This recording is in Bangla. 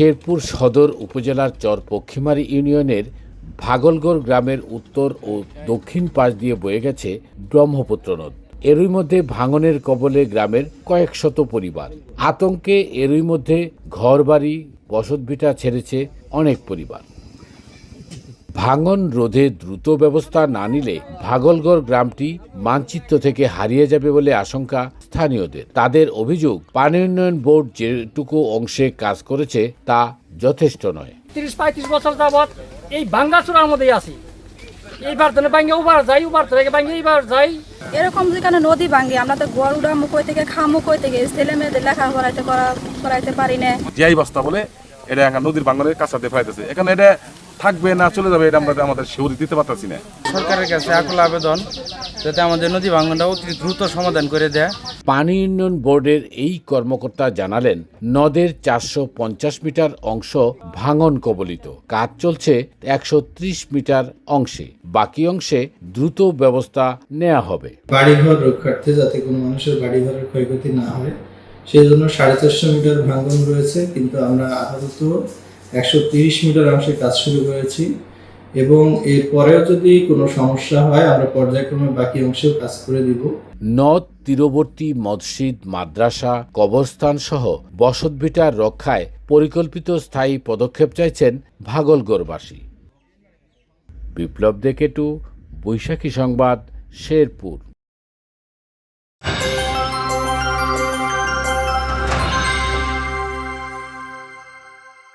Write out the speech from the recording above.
শেরপুর সদর উপজেলার চর পক্ষিমারি ইউনিয়নের ভাগলগড় গ্রামের উত্তর ও দক্ষিণ পাশ দিয়ে বয়ে গেছে ব্রহ্মপুত্র নদ। এরই মধ্যে ভাঙনের কবলে গ্রামের কয়েক শত পরিবার। আতঙ্কে এরই মধ্যে ঘরবাড়ি, বসতভিটা ছেড়েছে অনেক পরিবার। ভাঙন রোধে দ্রুত ব্যবস্থা না নিলে ভাগলগড় গ্রামটি মানচিত্র থেকে হারিয়ে যাবে বলে আশঙ্কা স্থানীয়দের। তাদের অভিযোগ পানি উন্নয়ন বোর্ড যেটুকু অংশে কাজ করেছে তা যথেষ্ট নয়। তিরিশ পঁয়ত্রিশ বছর যাবৎ এই ভাঙ্গাচুরার মধ্যেই আছি। এইবার তো ভাঙ্গে উবার যাই উবার থেকে ভাঙ্গে এইবার যাই। এরকম যেখানে নদী ভাঙ্গে আমরা তো গড় উড়ামু কই থেকে খামু কই থেকে ছেলে মেয়েদের লেখা করাইতে করা করাইতে পারি না। জিআই বস্তা বলে এটা এখন নদীর বাংলার কাছাতে ফাইতেছে। এখানে এটা থাকবে না চলে যাবে এটা আমরা আমাদের শিউরি দিতে পারতেছি না। সরকারের কাছে আকুল আবেদন যাতে আমাদের নদী ভাঙনটা অতি দ্রুত সমাধান করে দেয়। পানি উন্নয়ন বোর্ডের এই কর্মকর্তা জানালেন নদের চারশো পঞ্চাশ মিটার অংশ ভাঙন কবলিত কাজ চলছে একশো ত্রিশ মিটার অংশে বাকি অংশে দ্রুত ব্যবস্থা নেওয়া হবে। বাড়িঘর রক্ষার্থে যাতে কোনো মানুষের বাড়িঘরের ক্ষয়ক্ষতি না হয় সেই জন্য সাড়ে চারশো মিটার ভাঙন রয়েছে কিন্তু আমরা আপাতত একশো তিরিশ মিটার অংশে কাজ শুরু করেছি এবং এরপরেও যদি কোনো সমস্যা হয়, আমরা পর্যায়ক্রমে বাকি অংশেও কাজ করে দিব। নদ, তীরবর্তী, মসজিদ, মাদ্রাসা, কবরস্থান সহ বসতভিটার রক্ষায় পরিকল্পিত স্থায়ী পদক্ষেপ চাইছেন ভাগলগড়বাসী বিপ্লব ডেকেটু বৈশাখী সংবাদ, শেরপুর।